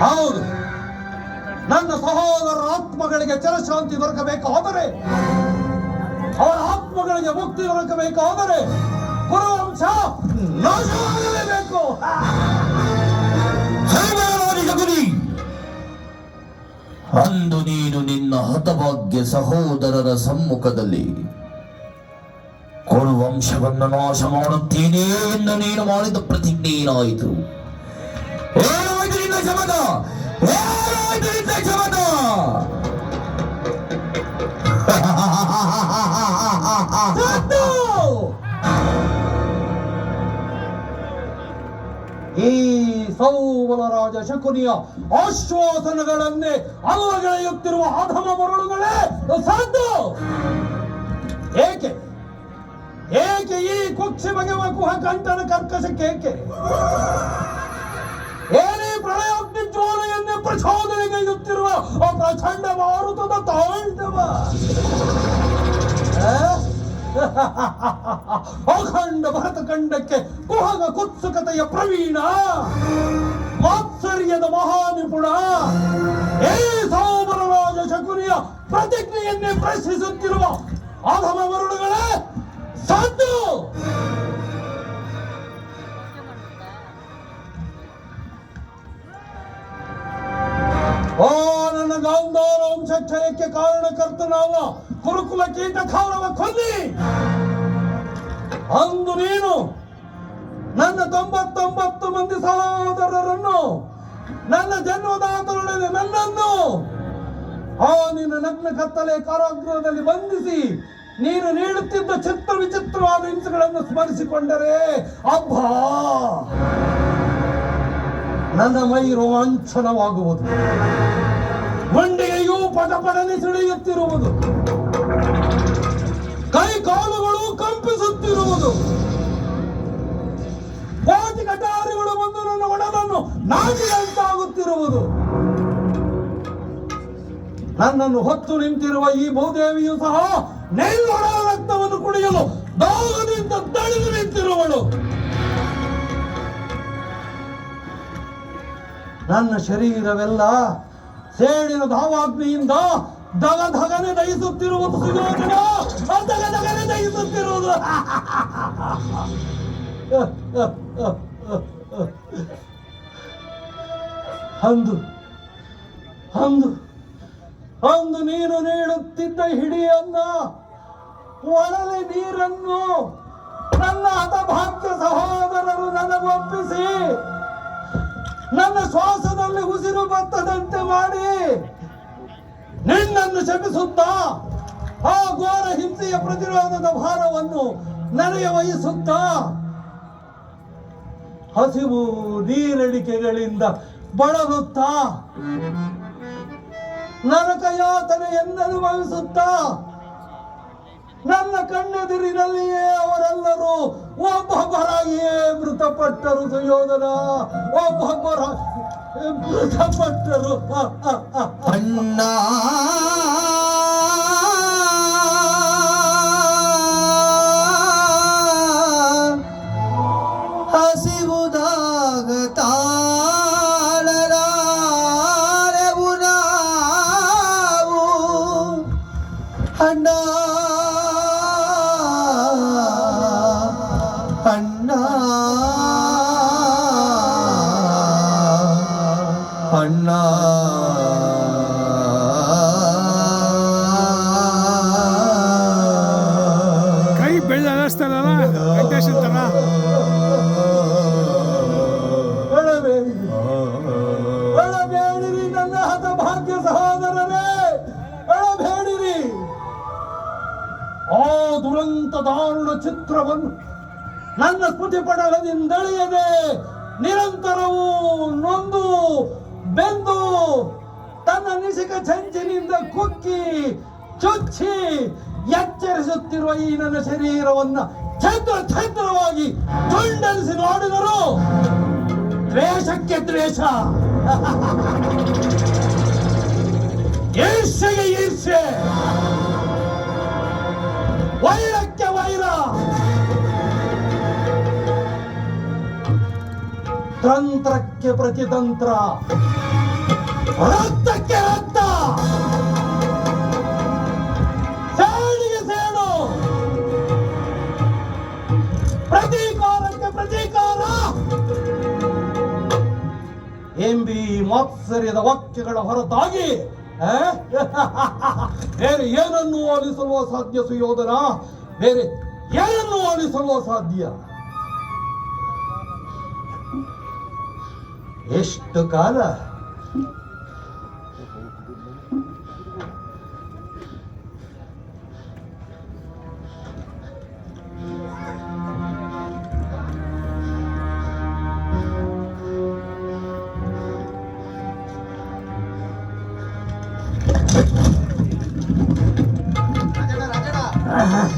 ಹೌದು. ನನ್ನ ಸಹೋದರ ಆತ್ಮಗಳಿಗೆ ಚರಶಾಂತಿ ದೊರಕಬೇಕಾದರೆ ಅವರ ಆತ್ಮಗಳಿಗೆ ಮುಕ್ತಿ ದೊರಕಬೇಕಾದರೆ ಕುರುವಂಶ ನಾಶವಾಗಲೇಬೇಕು. ಅಂದು ನೀನು ನಿನ್ನ ಹತಭಾಗ್ಯ ಸಹೋದರರ ಸಮ್ಮುಖದಲ್ಲಿ ಕುರುವಂಶವನ್ನು ನಾಶ ಮಾಡುತ್ತೇನೆ ಎಂದು ನೀನು ಮಾಡಿದ ಪ್ರತಿಜ್ಞೆ ಏನಾಯಿತು 딱 잡았다. 와 눈이 딱 잡았다. 이서우보라라 자 샤코니야 아쇼 살아가란네 아무라가라 역대로 하다마 보라는 걸래? 너 산도 에케 에케 이 꼭지 방향 맞고 한 간단한 가르카색 에케. 에 ಪ್ರಳಯಾಗ್ನಿ ಜ್ವಾಲೆಯನ್ನೇ ಪ್ರಚೋದನೆಗೈಯುತ್ತಿರುವ ಪ್ರಚಂಡ ಮಾರುತದ ತಾಂಡವ? ಅಖಂಡ ಭರತ ಖಂಡಕ್ಕೆ ಕುಹಗ ಕುತ್ಸುಕತೆಯ ಪ್ರವೀಣ, ಮಾತ್ಸರ್ಯದ ಮಹಾನಿಪುಣ, ಏ ಸೋಮರರಾಜ ಶಕುನಿಯ ಪ್ರತಿಜ್ಞೆಯನ್ನೇ ಪ್ರಶ್ನಿಸುತ್ತಿರುವ ಅಧಮ ವರುಣಗಳೇ ಸಾಧು ವಂಶಕ್ಷಯಕ್ಕೆ ಕಾರಣಕರ್ತನಾದ ಕುರುಕುಲ ಕೀಟ ಖಾರವ ಕೊಲ್ಲಿ. ಅಂದು ನೀನು ನನ್ನ ತೊಂಬತ್ತೊಂಬತ್ತು ಮಂದಿ ಸಹೋದರರನ್ನು, ನನ್ನ ಜನ್ಮದಾತರೊಡನೆ ನನ್ನನ್ನು ಆ ನಿನ್ನ ನಗ್ನ ಕತ್ತಲೆ ಕಾರಾಗೃಹದಲ್ಲಿ ಬಂಧಿಸಿ, ನೀನು ನೀಡುತ್ತಿದ್ದ ಚಿತ್ರ ವಿಚಿತ್ರವಾದ ಹಿಂಸೆಗಳನ್ನು ಸ್ಮರಿಸಿಕೊಂಡರೆ, ಅಬ್ಬಾ! ನನ್ನ ಮೈ ರೋಮಾಂಚನವಾಗುವುದು. ಮಂಡಿಗೆಯೂ ಪದನೆ ಸಿಡಿಯುತ್ತಿರುವುದು ಕೈ ಕಾಲುಗಳು ಕಂಪಿಸುತ್ತಿರುವುದು. ಕೋಟಿ ಕಟಾರಿಗಳು ಬಂದು ನನ್ನ ಒಡಲನ್ನು ನಾಟಿದಂತಾಗುತ್ತಿರುವುದು ನನ್ನನ್ನು ಹೊತ್ತು ನಿಂತಿರುವ ಈ ಭೂದೇವಿಯು ಸಹ ನೆಲ್ಲೊಡ ರಕ್ತವನ್ನು ಕುಡಿಯಲು ದಾಗದಿಂದ ತಳಿದು ನಿಂತಿರುವಳು. ನನ್ನ ಶರೀರವೆಲ್ಲ ಸೇಡಿನ ಧಾವಾಗ್ನಿಯಿಂದ ದಗ ಧಗನೆ ದಹಿಸುತ್ತಿರುವುದು ಸುಯೋಧನ ಆ ದಗ ಧಗನೆ ದಹಿಸುತ್ತಿರುವುದು. ಅಂದು ಅಂದು ಅಂದು ನೀನು ನೀಡುತ್ತಿದ್ದ ಹಿಡಿಯನ್ನ ಒಳಲೆ ನೀರನ್ನು ನನ್ನ ಹತಭಾಗ್ಯ ಸಹೋದರರು ನನಗೊಪ್ಪಿಸಿ ನನ್ನ ಶ್ವಾಸದಲ್ಲಿ ಉಸಿರು ಬತ್ತದಂತೆ ಮಾಡಿ ನಿನ್ನನ್ನು ಶಪಿಸುತ್ತಾ ಆ ಘೋರ ಹಿಂಸೆಯ ಪ್ರತಿರೋಧದ ಭಾರವನ್ನು ನನಗೆ ವಹಿಸುತ್ತ? ಹಸಿವು ನೀರಡಿಕೆಗಳಿಂದ ಬಳಲುತ್ತಾ? ನರಕ ಯಾತನೆ ಅನುಭವಿಸುತ್ತಾ ನನ್ನ ಕಣ್ಣೆದುರಿನಲ್ಲಿಯೇ ಅವರೆಲ್ಲರೂ ಒಬ್ಬೊಬ್ಬರಾಗಿಯೇ ಮೃತಪಟ್ಟರು ಸುಯೋಧನ, ಒಬ್ಬೊಬ್ಬರ ಮೃತಪಟ್ಟರು ಅಣ್ಣ. ಹಸಿವುದಾಗ ತಾಳಲಾರೆವು ನಾವು. ಅಣ್ಣ. ಅಣ್ಣ ಕೈ ಬೆಳ್ಳ ಅನ್ನಿಸ್ತಾರಲ್ಲ ವೆಂಕಟೇಶ್ ತರ ನನ್ನ ನನ್ನ ಹತಭಾಗ್ಯ ಸಹೋದರರೇ ಅಳಬೇಡಿರಿ ಆ ದುರಂತ ದಾರುಣ ಚಿತ್ರವನ್ನು ನನ್ನ ಸ್ಮೃತಿ ಪಟಲದಿಂದಳಿಯದೆ ನಿರಂತರವೂ ನೊಂದು ಬೆಂದು ತನ್ನ ನಿಸಿಕ ಚಂಚಿನಿಂದ ಕುಕ್ಕಿ ಚುಚ್ಚಿ ಎಚ್ಚರಿಸುತ್ತಿರುವ ಈ ನನ್ನ ಶರೀರವನ್ನ ಛದ್ರ ಛದ್ರವಾಗಿ ತುಂಡಲಿಸಿ ನೋಡಿದರು ದ್ವೇಷಕ್ಕೆ ದ್ವೇಷ. ಈರ್ಷೆಗೆ ಈರ್ಷೆ ವೈರಕ್ಕೆ ವೈರ. ತಂತ್ರಕ್ಕೆ ಪ್ರತಿತಂತ್ರ. ರಕ್ತಕ್ಕೆ ರಕ್ತ ಸೇಡಿಗೆ ಸೇಡು ಪ್ರತೀಕಾರಕ್ಕೆ ಪ್ರತೀಕಾರ. ಎಂಬಿ ಮಾತ್ಸರ್ಯದ ವಾಕ್ಯಗಳ ಹೊರತಾಗಿ? ಬೇರೆ ಏನನ್ನು ಆಲಿಸಲು ಅಸಾಧ್ಯ ಸುಯೋಧನ ಬೇರೆ ಏನನ್ನು ಆಲಿಸಲು ಅಸಾಧ್ಯ? ಎಷ್ಟು ಕಾಲ uh-huh.